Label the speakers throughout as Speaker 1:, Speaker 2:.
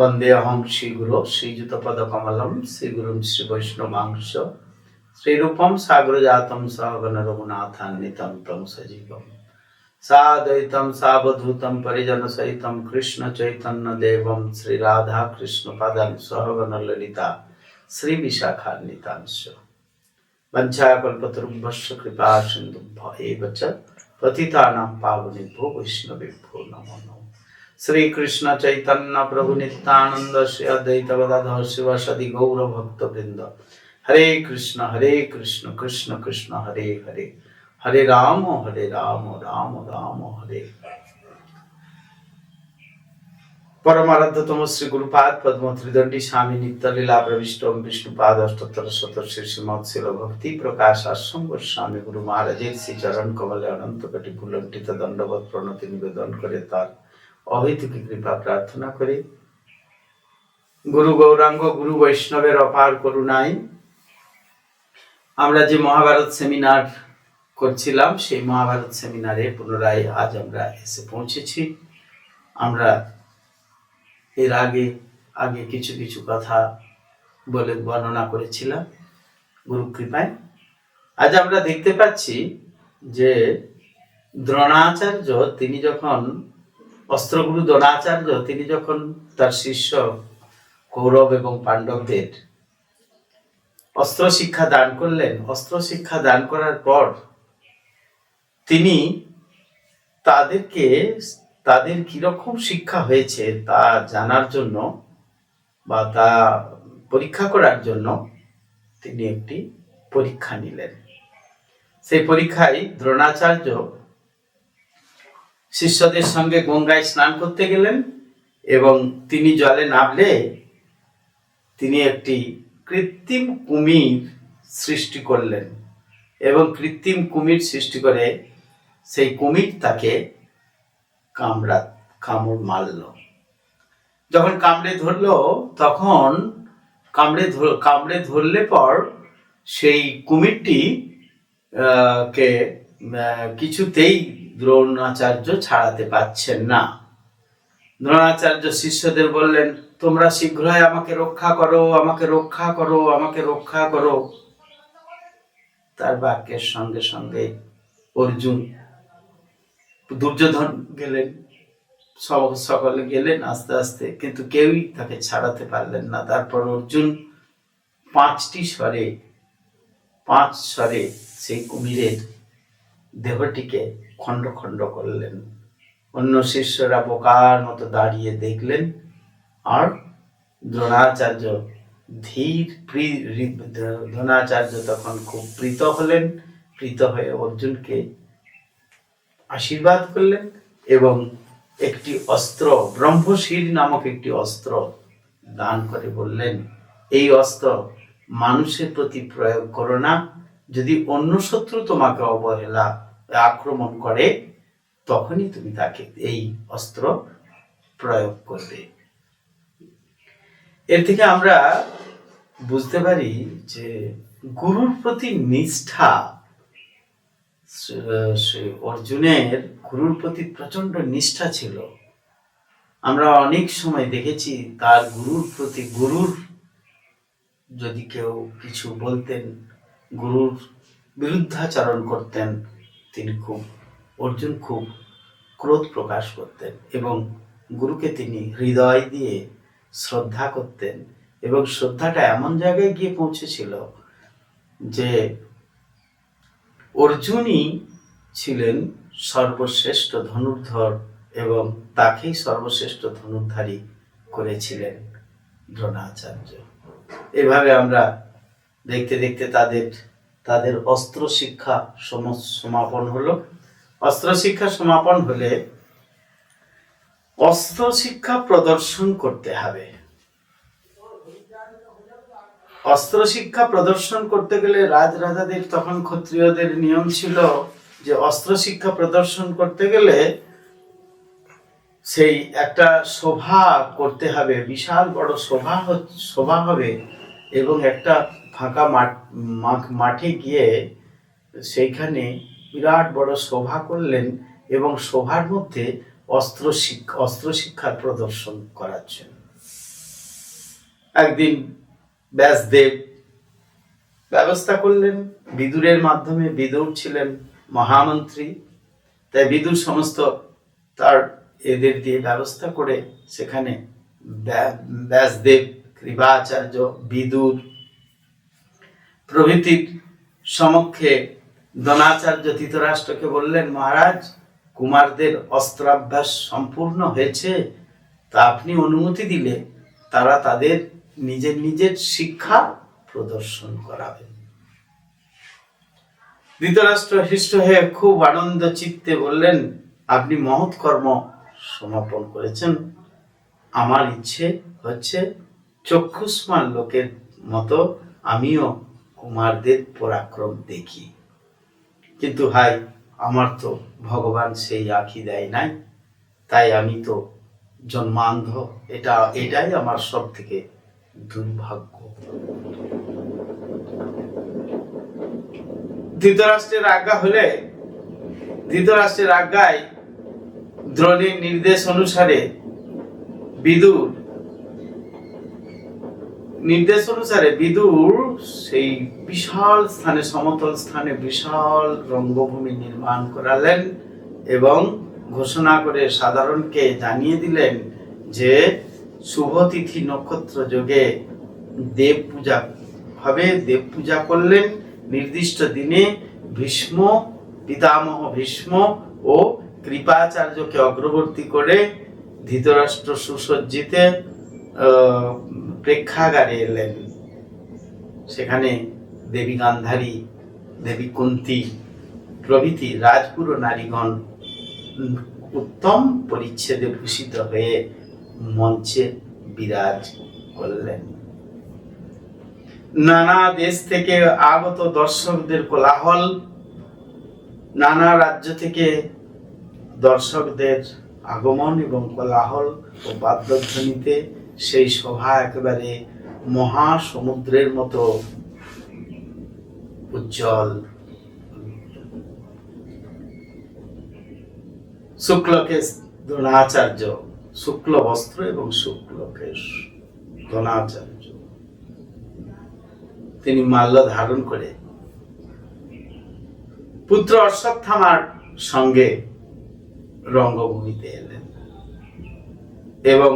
Speaker 1: বন্দেহং শ্রীগুরু শ্রীযুতপদকমলম শ্রীগুরুম শ্রীবৈষ্ণবাংশ শ্রীরূপম সাগরজাতম সহগণ রঘুনাথান্বিতম তম সজীবম সাদ্বৈতম সাবধূতম পরিজন সহিতম কৃষ্ণ চৈতন্য দেবম শ্রীরাধা কৃষ্ণ পাদান সহগণ ললিতা শ্রী বিশাখান্বিতাংশ বঞ্চাকল্পতরুভ্যস্য কৃপা সিন্ধুভ্য এই বচ পতিতানাম পাবনেভ্যো বৈষ্ণবেভ্যো নমো নমঃ শ্রীকৃষ্ণ চৈতন্য প্রভু নিত্যানন্দ শ্রী অদ্বৈত গদাধর শিবাসাদি গৌর ভক্তবৃন্দ হরে কৃষ্ণ হরে কৃষ্ণ কৃষ্ণ কৃষ্ণ হরে হরে হরে রাম হরে রাম রাম রাম হরে পরমারাধ্যতম শ্রী গুরুপাদ পদ্ম ত্রিদণ্ডী স্বামী নিত্যলীলা প্রবিষ্ট বিষ্ণুপাদ অষ্টোত্তর শত শ্রী শ্রীমৎ শিল ভক্তি প্রকাশ আশ্রম গোস্বামী গুরু মহারাজের শ্রী চরণ কমলে অনন্ত কোটি ভুলণ্ঠিত দণ্ডবোধ প্রণতি নিবেদন করে তার অহৈতুকি কৃপা প্রার্থনা করি গুরু গৌরাঙ্গ গুরু বৈষ্ণবের অপার করুণায় আমরা যে মহাভারত সেমিনার করছিলাম সেই মহাভারত সেমিনারে পুনরায় আজ আমরা এসে পৌঁছেছি আমরা এর আগে আগে কিছু কিছু কথা বলে বর্ণনা করেছিলাম গুরু কৃপায় আজ আমরা দেখতে পাচ্ছি যে দ্রোণাচার্য তিনি যখন অস্ত্রগুরু দ্রোণাচার্য তিনি যখন তার শিষ্য কৌরব এবং পাণ্ডবদের অস্ত্র শিক্ষা দান করলেন অস্ত্র শিক্ষা দান করার পর তিনি তাদেরকে তাদের কিরকম শিক্ষা হয়েছে তা জানার জন্য বা তা পরীক্ষা করার জন্য তিনি একটি পরীক্ষা নিলেন সেই পরীক্ষায় দ্রোণাচার্য শিষ্যদের সঙ্গে গঙ্গায় স্নান করতে গেলেন এবং তিনি জলে নামলে তিনি একটি কৃত্রিম কুমির সৃষ্টি করলেন এবং কৃত্রিম কুমির সৃষ্টি করে সেই কুমির তাকে কামড়া কামড় মারল যখন কামড়ে ধরল তখন কামড়ে কামড়ে ধরলে পর সেই কুমিরটি কে কিছুতেই দ্রোণাচার্য ছাড়াতে পাচ্ছেন না দ্রোণাচার্য শিষ্যদের বললেন তোমরা শীঘ্রই আমাকে রক্ষা করো আমাকে রক্ষা করো আমাকে রক্ষা করো তার বাক্যের সঙ্গে সঙ্গে অর্জুন দুর্যোধন গেলেন সব সকলে গেলেন আস্তে আস্তে কিন্তু কেউই তাকে ছাড়াতে পারলেন না তারপর অর্জুন পাঁচটি স্বরে পাঁচ স্বরে সেই কুমিরের দেহটিকে খণ্ড খণ্ড করলেন অন্য শিষ্যরা বোকার মতো দাঁড়িয়ে দেখলেন আর দ্রোণাচার্য ধীর দ্রোণাচার্য তখন খুব প্রীত হলেন প্রীত হয়ে অর্জুনকে আশীর্বাদ করলেন এবং একটি অস্ত্র ব্রহ্মশির নামক একটি অস্ত্র দান করে বললেন এই অস্ত্র মানুষের প্রতি প্রয়োগ করো না যদি অন্য শত্রু তোমাকে অবহেলা আক্রমণ করে তখনই তুমি তাকে এই অস্ত্র প্রয়োগ করবে এর থেকে আমরা বুঝতে পারি যে গুরুর প্রতি নিষ্ঠা অর্জুনের গুরুর প্রতি প্রচন্ড নিষ্ঠা ছিল আমরা অনেক সময় দেখেছি তার গুরুর প্রতি গুরুর যদি কেউ কিছু বলতেন গুরুর বিরুদ্ধাচরণ করতেন তিনি খুব অর্জুন খুব ক্রোধ প্রকাশ করতেন এবং গুরুকে তিনি হৃদয় দিয়ে শ্রদ্ধা করতেন এবং শ্রদ্ধাটা এমন জায়গায় গিয়ে পৌঁছেছিল যে অর্জুনই ছিলেন সর্বশ্রেষ্ঠ ধনুর্ধর এবং তাকেই সর্বশ্রেষ্ঠ ধনুর্ধারী করেছিলেন দ্রোণাচার্য এভাবে আমরা দেখতে দেখতে তাদের তাদের অস্ত্র শিক্ষা সমাপন হলো অস্ত্র শিক্ষা সমাপন হলে অস্ত্র শিক্ষা প্রদর্শন করতে হবে অস্ত্র শিক্ষা প্রদর্শন করতে গেলে রাজরাজাদের তখন ক্ষত্রিয়দের নিয়ম ছিল যে অস্ত্র শিক্ষা প্রদর্শন করতে গেলে সেই একটা শোভা করতে হবে বিশাল বড় শোভা শোভা হবে এবং একটা ফাঁকা মাঠ মাঠে গিয়ে সেইখানে বিরাট বড় শোভা করলেন এবং শোভার মধ্যে অস্ত্র শিক্ষা অস্ত্র শিক্ষার প্রদর্শন করার জন্য একদিন ব্যাসদেব ব্যবস্থা করলেন বিদুরের মাধ্যমে বিদুর ছিলেন মহামন্ত্রী তাই বিদুর সমস্ত তার এদের দিয়ে ব্যবস্থা করে সেখানে ব্যাসদেব কৃপাচার্য বিদুর প্রভৃতির সমক্ষে দনাচার্য ধৃতরাষ্ট্রকে বললেন মহারাজ কুমারদের অস্ত্রাভ্যাস সম্পূর্ণ হয়েছে তা আপনি অনুমতি দিলে তারা তাদের নিজের নিজের শিক্ষা প্রদর্শন করাবেন ধৃতরাষ্ট্র হৃষ্ট হয়ে খুব আনন্দ চিত্তে বললেন আপনি মহৎ কর্ম সমাপন করেছেন আমার ইচ্ছে হচ্ছে চক্ষুস্মান লোকের মতো আমিও কুমারদের পরাক্রম দেখি কিন্তু ভাই আমার তো ভগবান সেই আঁকি দেয় নাই তাই আমি তো জন্মান্ধ এটা এটাই আমার সব থেকে দুর্ভাগ্য ধৃতরাষ্ট্রের আজ্ঞা হলে ধৃতরাষ্ট্রের আজ্ঞায় দ্রোণীর নির্দেশ অনুসারে বিদুর নির্দেশ অনুসারে বিদুর সেই বিশাল স্থানে সমতল স্থানে বিশাল রঙ্গভূমি নির্মাণ করালেন এবং ঘোষণা করে সাধারণকে জানিয়ে দিলেন যে শুভতিথি নক্ষত্র যোগে দেব পূজা হবে দেব পূজা করলেন নির্দিষ্ট দিনে ভীষ্ম পিতামহ ভীষ্ম ও কৃপাচার্যকে অগ্রবর্তী করে ধৃতরাষ্ট্র সুসজ্জিতে প্রেক্ষাগারে এলেন সেখানে দেবী গান্ধারী দেবী কুন্তি প্রভৃতি রাজপুর নারীগণ উত্তম পরিচ্ছেদে ভূষিত হয়ে মঞ্চে বিরাজ করলেন নানা দেশ থেকে আগত দর্শকদের কোলাহল নানা রাজ্য থেকে দর্শকদের আগমন এবং কোলাহল ও বাদ্যধ্বনিতে সেই সভা একেবারে মহাসমুদ্রের মতো উজ্জ্বল শুক্লকে দ্রোণাচার্য শুক্ল বস্ত্র এবং শুক্লকে দ্রোণাচার্য তিনি মাল্য ধারণ করে পুত্র অশ্বত্থামার সঙ্গে রঙ্গভূমিতে এলেন এবং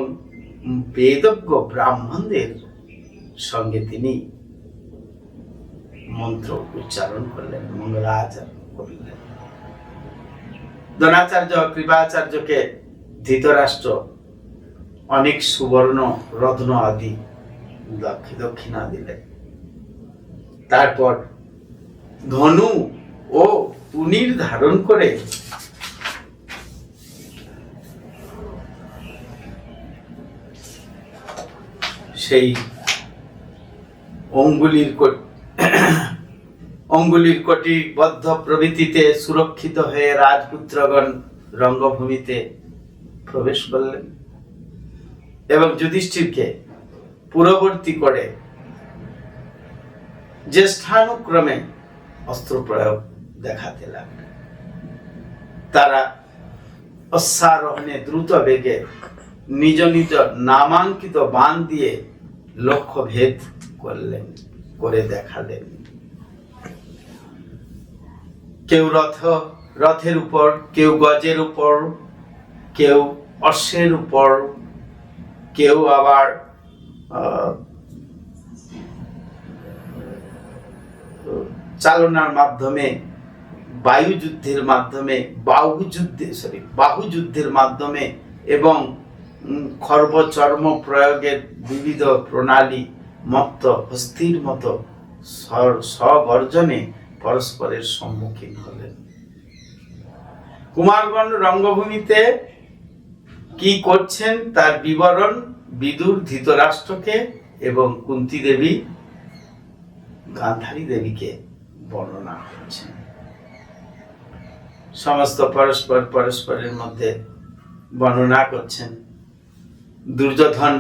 Speaker 1: বেদজ্ঞ ব্রাহ্মণদের সঙ্গে তিনি মন্ত্র উচ্চারণ করলেন মঙ্গলাচরণ করলেন দ্রোণাচার্য কৃপাচার্যকে ধৃতরাষ্ট্র অনেক সুবর্ণ রত্ন আদি দক্ষিণা দিলেন তারপর ধনু ও পুনির ধারণ করে সেই অঙ্গুলির অঙ্গুলির বদ্ধ প্রভৃতিতে সুরক্ষিত হয়ে রাজপুত্রগণ রঙ্গভূমিতে প্রবেশ করলেন এবং যুধিষ্ঠিরকে পূর্ববর্তী করে জ্যেষ্ঠানুক্রমে অস্ত্র প্রয়োগ দেখাতে লাগ তারা অশ্বারোহণে দ্রুত বেগে নিজ নিজ নামাঙ্কিত বান দিয়ে লক্ষ্যভেদ করলেন করে দেখালেন কেউ রথ রথের উপর কেউ গজের উপর কেউ অশ্বের উপর কেউ আবার চালনার মাধ্যমে বায়ু যুদ্ধের মাধ্যমে বাহু যুদ্ধে সরি বাহু যুদ্ধের মাধ্যমে এবং খর্বচর্ম প্রয়োগের বিবিধ প্রণালী মত্ত হস্তির মতো অর্জনে পরস্পরের সম্মুখীন হলেন কুমারগণ রঙ্গভূমিতে কি করছেন তার বিবরণ বিদুর ধৃতরাষ্ট্রকে এবং কুন্তি দেবী গান্ধারী দেবীকে বর্ণনা করছেন সমস্ত পরস্পর পরস্পরের মধ্যে বর্ণনা করছেন দুর্যোধন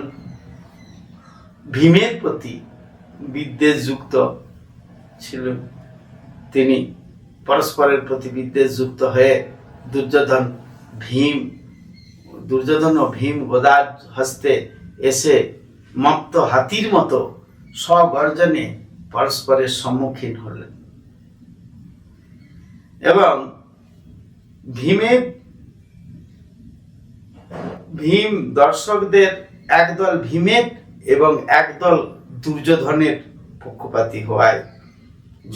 Speaker 1: ভীমের প্রতি বিদ্বেষযুক্ত ছিল তিনি পরস্পরের প্রতি বিদ্বেষযুক্ত হয়ে দুর্যোধন ভীম দুর্যোধন ও ভীম গদার হস্তে এসে মত্ত হাতির মতো স্বগর্জনে পরস্পরের সম্মুখীন হলেন এবং ভীমের ভীম দর্শকদের একদল ভীমের এবং একদল দুর্যোধনের পক্ষপাতী হওয়ায়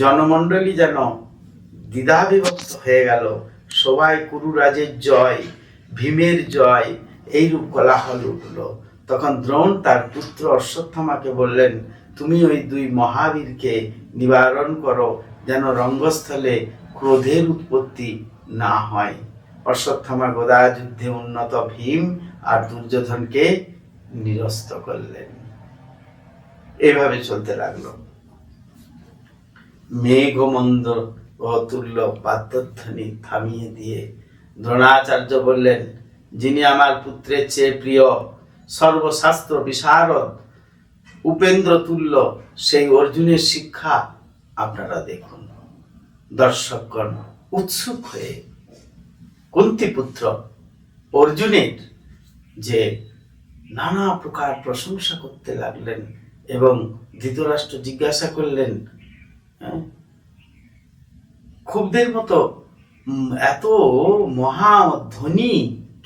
Speaker 1: জনমণ্ডলী যেন দ্বিধাবিভক্ত হয়ে গেল সবাই কুরুরাজের জয় ভীমের জয় এইরূপ কোলাহল উঠল তখন দ্রোণ তার পুত্র অশ্বত্থামাকে বললেন তুমি ওই দুই মহাবীরকে নিবারণ করো যেন রঙ্গস্থলে ক্রোধের উৎপত্তি না হয় অশ্বত্থামা গোদা যুদ্ধে উন্নত ভীম আর দুর্যোধনকে নিরস্ত করলেন এভাবে চলতে লাগলো মেঘ মন্দ অতুল্য বাদ্যধ্বনি থামিয়ে দিয়ে দ্রোণাচার্য বললেন যিনি আমার পুত্রের চেয়ে প্রিয় সর্বশাস্ত্র বিশারদ উপেন্দ্র তুল্য সেই অর্জুনের শিক্ষা আপনারা দেখুন দর্শকগণ উৎসুক হয়ে কুন্তিপুত্র অর্জুনের যে নানা প্রকার প্রশংসা করতে লাগলেন এবং ধৃতরাষ্ট্র জিজ্ঞাসা করলেন হ্যাঁ, ক্ষুব্ধের মতো এত মহা ধ্বনি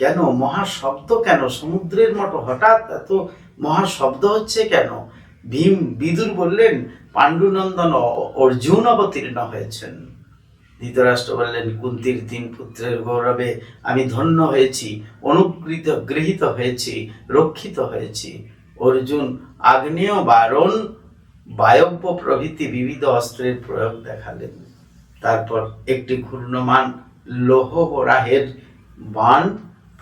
Speaker 1: কেন মহা শব্দ কেন সমুদ্রের মতো হঠাৎ এত মহা শব্দ হচ্ছে কেন ভীম বিদুর বললেন পাণ্ডুনন্দন অর্জুন অবতীর্ণ হয়েছেন ধৃতরাষ্ট্র বললেন কুন্তির তিন পুত্রের গৌরবে আমি ধন্য হয়েছি অনুকৃত গৃহীত হয়েছি রক্ষিত হয়েছি অর্জুন আগ্নেয় বারণ বায়ব্য প্রভৃতি বিবিধ অস্ত্রের প্রয়োগ দেখালেন তারপর একটি ঘূর্ণমান লৌহ বরাহের বান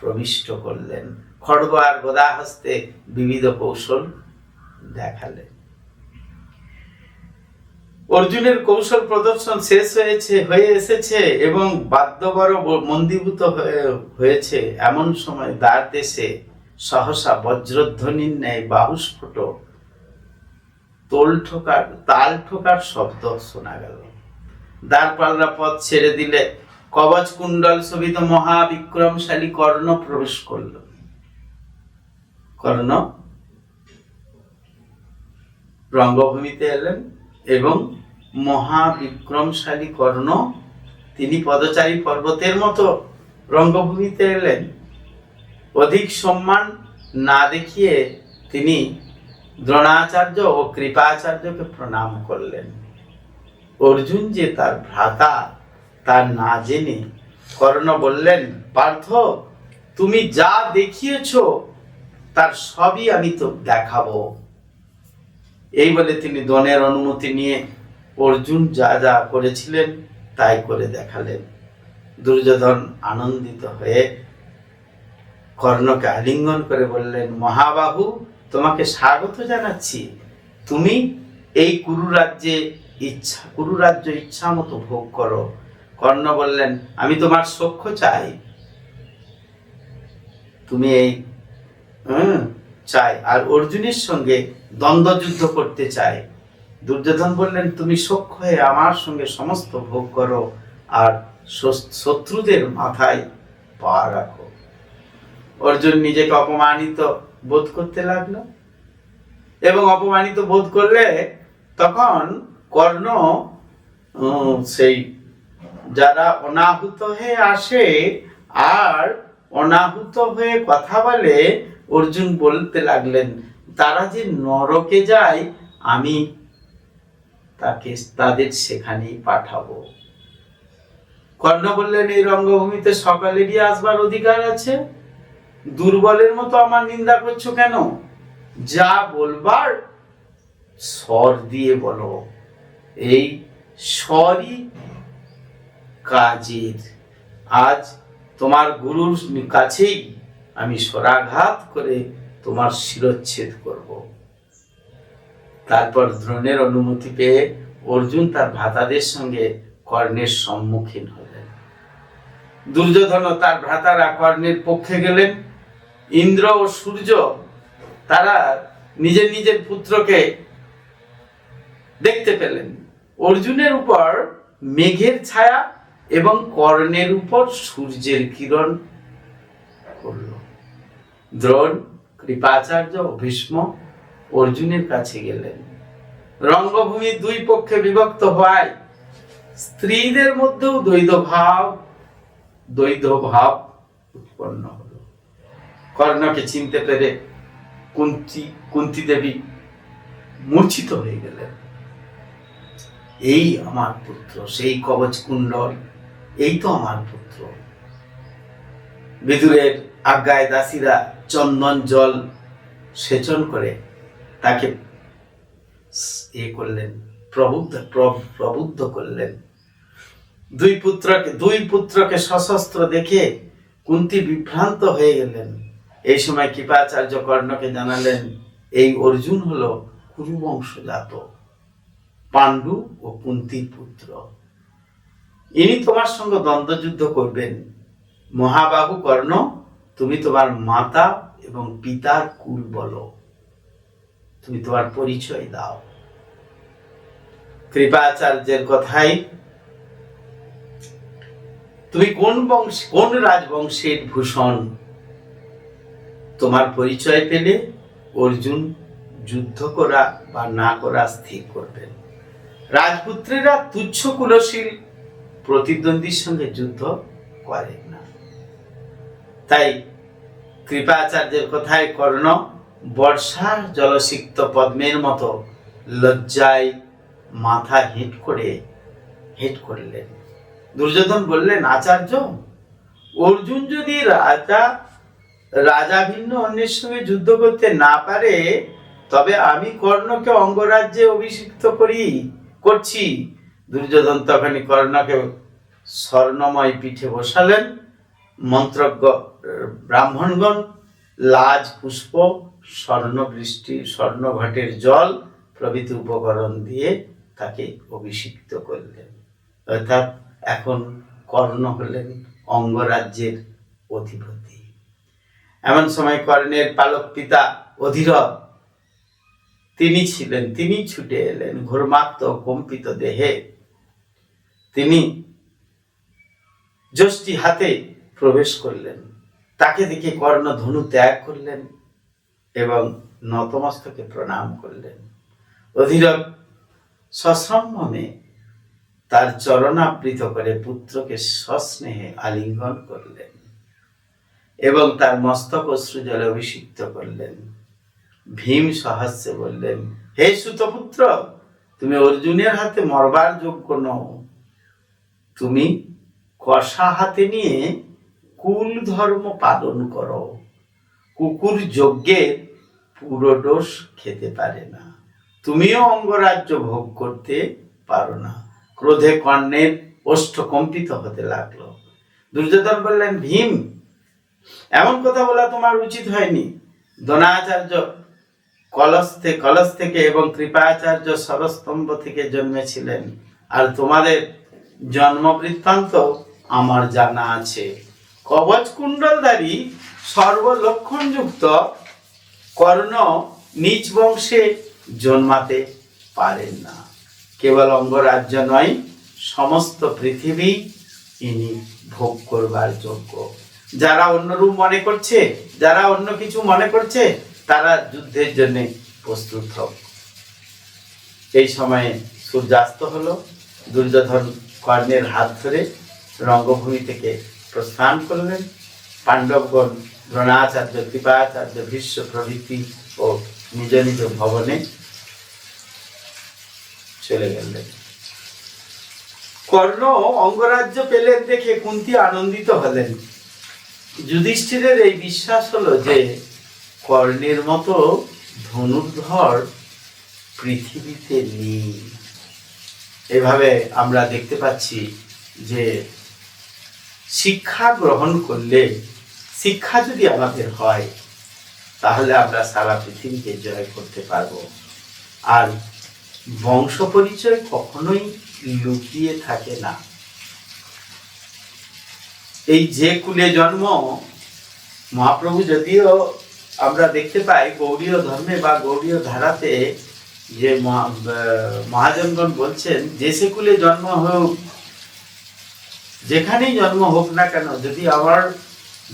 Speaker 1: প্রবিষ্ট করলেন খড়গ আর গদা হস্তে বিবিধ কৌশল দেখালেন অর্জুনের কৌশল প্রদর্শন শেষ হয়েছে হয়ে এসেছে এবং বাদ্যবর মন্দীভূত হয়েছে এমন সময় দ্বার দেশে সহসা বজ্রধ্বনির ন্যায় বাহুস্ফুট তোল ঠোকার তাল ঠোকার শব্দ শোনা গেল দ্বারপাল্লা পথ ছেড়ে দিলে কবচ কুণ্ডল শোভিত মহাবিক্রমশালী কর্ণ প্রবেশ করল কর্ণ রঙ্গভূমিতে এলেন এবং মহাবিক্রমশালী কর্ণ তিনি পদচারী পর্বতের মতো রঙ্গভূমিতে এলেন অধিক সম্মান না দেখিয়ে তিনি দ্রোণাচার্য ও কৃপাচার্যকে প্রণাম করলেন অর্জুন যে তার ভ্রাতা তার না জেনে কর্ণ বললেন পার্থ তুমি যা দেখিয়েছ তার সবই আমি তো দেখাবো এই বলে তিনি দনের অনুমতি নিয়ে অর্জুন যা যা করেছিলেন তাই করে দেখালেন দুর্যোধন আনন্দিত হয়ে কর্ণকে আলিঙ্গন করে বললেন মহাবাহু তোমাকে স্বাগত জানাচ্ছি তুমি এই কুরু রাজ্যে ইচ্ছা কুরু রাজ্য ইচ্ছা মতো ভোগ করো কর্ণ বললেন আমি তোমার সখ্য চাই তুমি এই চাই আর অর্জুনের সঙ্গে দ্বন্দ্বযুদ্ধ করতে চায় দুর্যোধন বললেন তুমি সক্ষ হয়ে আমার সঙ্গে সমস্ত ভোগ করো আর শত্রুদের মাথায় পা রাখো অর্জুন নিজেকে অপমানিত বোধ করতে লাগলো এবং অপমানিত বোধ করলে তখন কর্ণ সেই যারা অনাহুত হয়ে আসে আর অনাহুত হয়ে কথা বলে অর্জুন বলতে লাগলেন তারা যে নরকে যায় আমি তাকে তাদের সেখানেই পাঠাবো কর্ণ বললেন এই রঙ্গভূমিতে সকালেরই আসবার অধিকার আছে দুর্বলের মতো আমার নিন্দা করছো কেন যা বলবার স্বর দিয়ে বলো এই স্বরই কাজের আজ তোমার গুরুর কাছেই আমি স্বরাঘাত করে তোমার শিরচ্ছেদ করব তারপর দ্রোণের অনুমতি পেয়ে অর্জুন তার ভাতাদের সঙ্গে কর্ণের সম্মুখীন হলেন দুর্যোধন তার ভ্রাতারা কর্ণের পক্ষে গেলেন ইন্দ্র ও সূর্য তারা নিজের নিজের পুত্রকে দেখতে পেলেন অর্জুনের উপর মেঘের ছায়া এবং কর্ণের উপর সূর্যের কিরণ করল দ্রোণ কৃপাচার্য ভীষ্ম অর্জুনের কাছে গেলেন রঙ্গভূমি দুই পক্ষে বিভক্ত হয় স্ত্রীদের মধ্যেও দ্বৈধ ভাব দ্বৈধ ভাব উৎপন্ন হলো কর্ণকে চিনতে পেরে কুন্তি কুন্তি দেবী মূর্ছিত হয়ে গেলেন এই আমার পুত্র সেই কবচ কুণ্ডল এই তো আমার পুত্র বিদুরের আজ্ঞায় দাসীরা চন্দন জল সেচন করে তাকে এ করলেন প্রবুদ্ধ প্রবুদ্ধ করলেন দুই পুত্রকে দুই পুত্রকে সশস্ত্র দেখে কুন্তি বিভ্রান্ত হয়ে গেলেন এই সময় কৃপাচার্য কর্ণকে জানালেন এই অর্জুন হল কুরুবংশজাত পাণ্ডু ও কুন্তির পুত্র ইনি তোমার সঙ্গে দ্বন্দ্বযুদ্ধ করবেন মহাবাহু কর্ণ তুমি তোমার মাতা এবং পিতার কুল বলো তুমি তোমার পরিচয় দাও কৃপাচার্যের কথাই তুমি কোন বংশ কোন রাজবংশের ভূষণ তোমার পরিচয় পেলে অর্জুন যুদ্ধ করা বা না করা স্থির করবেন রাজপুত্রেরা তুচ্ছ কুলশীল প্রতিদ্বন্দ্বীর সঙ্গে যুদ্ধ করে তাই কৃপাচার্যের কথায় কর্ণ বর্ষার জলসিক্ত পদ্মের মতো লজ্জায় মাথা হেঁট করে হেঁট করলেন দুর্যোধন বললেন আচার্য অর্জুন যদি রাজা রাজা ভিন্ন অন্যের সঙ্গে যুদ্ধ করতে না পারে তবে আমি কর্ণকে অঙ্গরাজ্যে অভিষিক্ত করি করছি দুর্যোধন তখনই কর্ণকে স্বর্ণময় পিঠে বসালেন মন্ত্রজ্ঞ ব্রাহ্মণগণ লাজ পুষ্প স্বর্ণ বৃষ্টি স্বর্ণ ঘটের জল প্রভৃতি উপকরণ দিয়ে তাকে অভিষিক্ত করলেন অর্থাৎ এখন কর্ণ হলেন অঙ্গরাজ্যের অধিপতি এমন সময় কর্ণের পালক পিতা অধীরব তিনি ছিলেন তিনি ছুটে এলেন ঘোরমাত্ম কম্পিত দেহে তিনি যষ্টি হাতে প্রবেশ করলেন তাকে দেখে কর্ণ ধনু ত্যাগ করলেন এবং নতমস্তকে প্রণাম করলেন অধীরক সসম্ভ্রমে তার চরণাবৃত করে পুত্রকে সস্নেহে আলিঙ্গন করলেন এবং তার মস্তক অশ্রু জলে অভিষিক্ত করলেন ভীম সহস্যে বললেন হে সুতপুত্র তুমি অর্জুনের হাতে মরবার যোগ্য নও তুমি কষা হাতে নিয়ে কুল ধর্ম পালন করো কুকুর যজ্ঞে পুরোডোষ খেতে পারে না তুমিও অঙ্গরাজ্য ভোগ করতে পারো না ক্রোধে কর্ণের অষ্ট কম্পিত হতে লাগলো দুর্যোধন বললেন ভীম এমন কথা বলা তোমার উচিত হয়নি দোনাচার্য কলস থেকে কলস থেকে এবং কৃপাচার্য সরস্তম্ভ থেকে জন্মেছিলেন আর তোমাদের জন্ম বৃত্তান্ত আমার জানা আছে কবচ কুণ্ডলধারী সর্বলক্ষণযুক্ত কর্ণ নিজ বংশে জন্মাতে পারেন না কেবল অঙ্গরাজ্য নয় সমস্ত পৃথিবী ইনি ভোগ করবার যোগ্য যারা অন্যরূপ মনে করছে যারা অন্য কিছু মনে করছে তারা যুদ্ধের জন্য প্রস্তুত হোক এই সময়ে সূর্যাস্ত হলো দুর্যোধন কর্ণের হাত ধরে রঙ্গভূমি থেকে প্রস্থান স্নান করলেন পাণ্ডবগণ দ্রোণাচার্য কৃপাচার্য ভীষ্ম প্রভৃতি ও নিজ নিজ ভবনে চলে গেলেন কর্ণ অঙ্গরাজ্য পেলেন দেখে কুন্তি আনন্দিত হলেন যুধিষ্ঠিরের এই বিশ্বাস হলো যে কর্ণের মতো ধনুর্ধর পৃথিবীতে নেই এভাবে আমরা দেখতে পাচ্ছি যে শিক্ষা গ্রহণ করলে শিক্ষা যদি আমাদের হয় তাহলে আমরা সারা পৃথিবীকে জয় করতে পারব আর বংশ পরিচয় কখনোই লুকিয়ে থাকে না এই যে কুলে জন্ম মহাপ্রভু যদিও আমরা দেখতে পাই গৌরীয় ধর্মে বা গৌরীয় ধারাতে যে মহাজনগণ বলছেন যে সে কুলে জন্ম হোক যেখানেই জন্ম হোক না কেন যদি আমার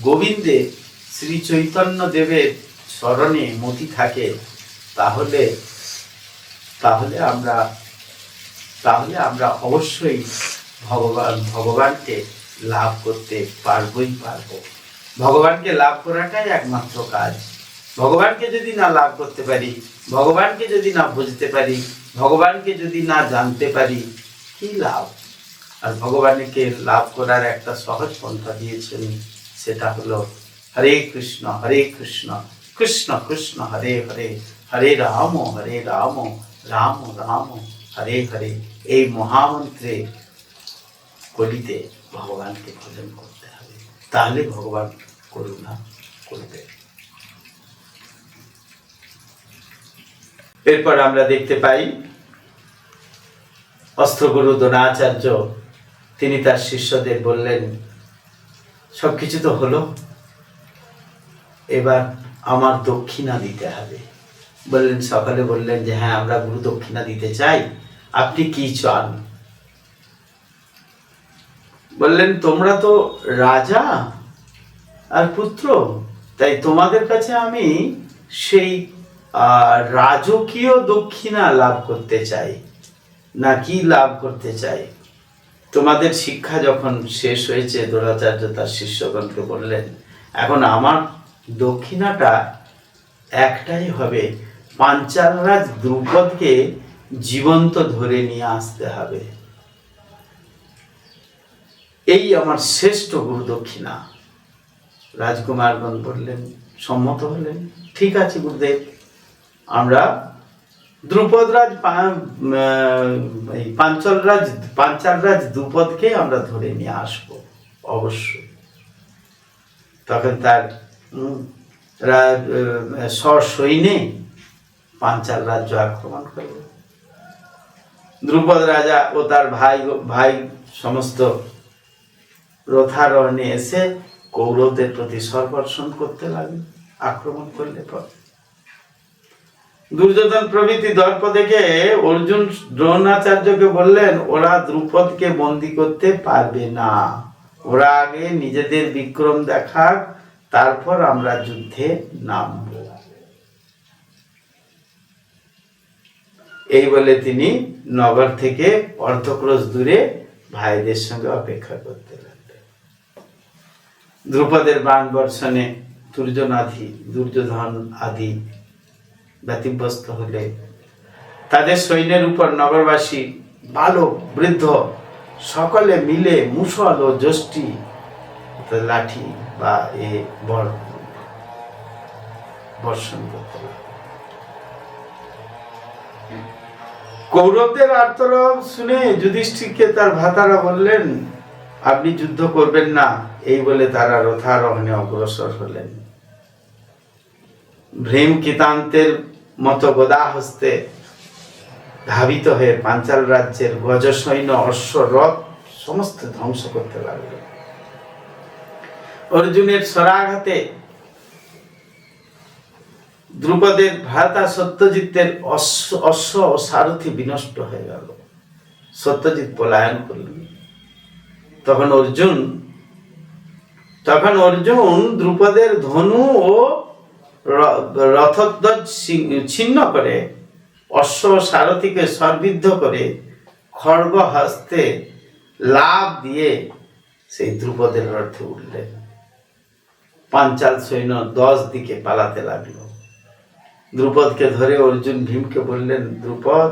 Speaker 1: গোবিন্দে শ্রী চৈতন্য দেবের স্মরণে মতি থাকে তাহলে তাহলে আমরা তাহলে আমরা অবশ্যই ভগবান ভগবানকে লাভ করতে পারবই পারবো ভগবানকে লাভ করাটাই একমাত্র কাজ ভগবানকে যদি না লাভ করতে পারি ভগবানকে যদি না বুঝতে পারি ভগবানকে যদি না জানতে পারি কি লাভ আর ভগবানকে লাভ করার একটা সহজ পন্থা দিয়েছেন সেটা হলো হরে কৃষ্ণ হরে কৃষ্ণ কৃষ্ণ কৃষ্ণ হরে হরে হরে রাম হরে রাম রাম রাম হরে হরে এই মহামন্ত্রে কলিতে ভগবানকে ভজন করতে হবে তাহলে ভগবান করুণা করবে এরপর আমরা দেখতে পাই অস্ত্রগুরু দ্রোণাচার্য তিনি তার শিষ্যদের বললেন সব কিছু তো হলো এবার আমার দক্ষিণা দিতে হবে বললেন সকালে বললেন যে হ্যাঁ আমরা গুরু দক্ষিণা দিতে চাই আপনি কি চান বললেন তোমরা তো রাজা আর পুত্র তাই তোমাদের কাছে আমি সেই রাজকীয় দক্ষিণা লাভ করতে চাই না কি লাভ করতে চাই তোমাদের শিক্ষা যখন শেষ হয়েছে দ্রোণাচার্য তার শিষ্যগণকে বললেন এখন আমার দক্ষিণাটা একটাই হবে পাঞ্চালরাজ দ্রুপদকে জীবন্ত ধরে নিয়ে আসতে হবে এই আমার শ্রেষ্ঠ গুরু দক্ষিণা রাজকুমারগণ বললেন সম্মত হলেন ঠিক আছে গুরুদেব আমরা দ্রুপদরাজ পাঞ্চলরাজ পাঞ্চালরাজ দ্রুপদকে আমরা ধরে নিয়ে আসব অবশ্যই তখন তার সৈন্যে পাঞ্চাল রাজ্য আক্রমণ করল দ্রুপদ রাজা ও তার ভাই ভাই সমস্ত রথারোহণে এসে কৌরদের প্রতি সর্বর্ষণ করতে লাগে আক্রমণ করলে পর দুর্যোধন প্রভৃতি দর্প দেখে অর্জুন দ্রোণাচার্যকে বললেন ওরা দ্রুপদকে বন্দি করতে পারবে না ওরা আগে নিজেদের বিক্রম দেখাক তারপর আমরা যুদ্ধে নামব এই বলে তিনি নগর থেকে অর্ধক্রোশ দূরে ভাইদের সঙ্গে অপেক্ষা করতে লাগলেন দ্রুপদের বাণ বর্ষণে দুর্যোধন আদি দুর্যোধন আদি ব্যতিব্যস্ত হলে তাদের সৈন্যের উপর নগরবাসী বালক বৃদ্ধ সকলে মিলে মুসল ও যষ্টি লাঠি বা এ বর্ষণ করতে কৌরবদের আর্তর শুনে যুধিষ্ঠিরকে তার ভাতারা বললেন আপনি যুদ্ধ করবেন না এই বলে তারা রথারোহণে অগ্রসর হলেন ভীম কিতান্তের মত গদা হস্তে ধাবিত হয়ে পাঞ্চাল রাজ্যের গজ সৈন্য অশ্ব রথ সমস্ত ধ্বংস করতে লাগলো অর্জুনের সরাঘাতে দ্রুপদের ভ্রাতা সত্যজিতের অশ্ব ও সারথি বিনষ্ট হয়ে গেল সত্যজিৎ পলায়ন করলেন তখন অর্জুন তখন অর্জুন দ্রুপদের ধনু ও রথধ্বজ ছিন্ন করে অশ্ব সারথীকে সর্বিদ্ধ করে খর্গ হস্তে লাভ দিয়ে সেই ধ্রুপদের রথে উঠলেন পাঞ্চাল সৈন্য দশ দিকে পালাতে লাগল দ্রুপদকে ধরে অর্জুন ভীমকে বললেন দ্রুপদ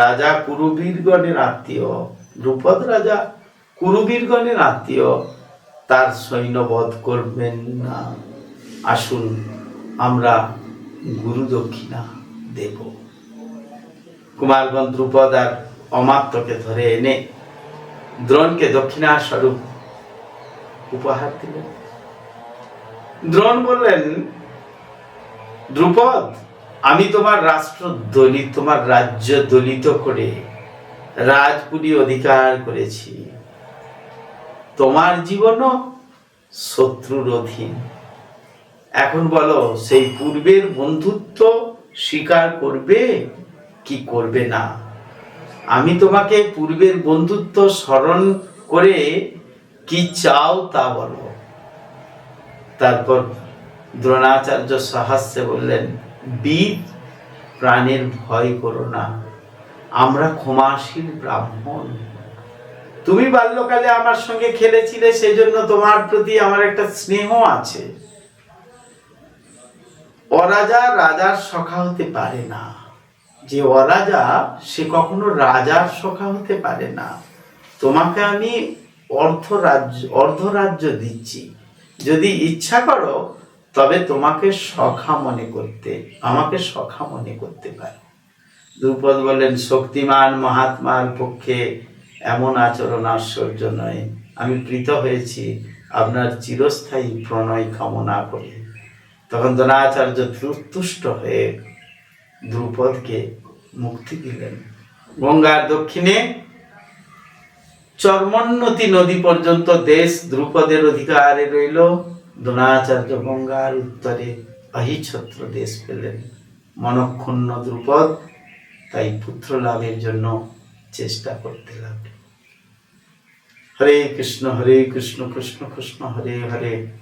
Speaker 1: রাজা কুরুবীরগণের আত্মীয় দ্রুপদ রাজা কুরুবীরগণের আত্মীয় তার সৈন্য বধ করবেন না আসুন আমরা গুরু দক্ষিণা দেব কুমারগণ দ্রুপদ আর অমাত্যকে ধরে এনে দ্রোণকে দক্ষিণা স্বরূপ উপহার দিলেন দ্রোণ বললেন দ্রুপদ আমি তোমার রাষ্ট্র দলিত তোমার রাজ্য দলিত করে রাজপুরী অধিকার করেছি তোমার জীবনও শত্রুর অধীন এখন বলো সেই পূর্বের বন্ধুত্ব স্বীকার করবে কি করবে না আমি তোমাকে পূর্বের বন্ধুত্ব স্মরণ করে কি চাও তা বলো তারপর দ্রোণাচার্য সাহায্যে বললেন বীর প্রাণের ভয় করো না আমরা ক্ষমাশীল ব্রাহ্মণ তুমি বাল্যকালে আমার সঙ্গে খেলেছিলে সেই জন্য তোমার প্রতি আমার একটা স্নেহ আছে অরাজা রাজার সখা হতে পারে না যে অরাজা সে কখনো রাজার সখা হতে পারে না তোমাকে আমি অর্থ রাজ্য অর্ধরাজ্য দিচ্ছি যদি ইচ্ছা করো তবে তোমাকে সখা মনে করতে আমাকে সখা মনে করতে পারে দ্রুপদ বলেন শক্তিমান মহাত্মার পক্ষে এমন আচরণ আশ্চর্য নয় আমি প্রীত হয়েছি আপনার চিরস্থায়ী প্রণয় কামনা করে তখন দ্রোণাচার্য দ্রুতুষ্ট হয়ে দ্রুপদকে মুক্তি দিলেন গঙ্গার দক্ষিণে চর্মোন্নতি নদী পর্যন্ত দেশ দ্রুপদের অধিকারে রইল দ্রোণাচার্য গঙ্গার উত্তরে অহিছত্র দেশ পেলেন মনক্ষুণ্ণ দ্রুপদ তাই পুত্র লাভের জন্য চেষ্টা করতে লাগল হরে কৃষ্ণ হরে কৃষ্ণ কৃষ্ণ কৃষ্ণ হরে হরে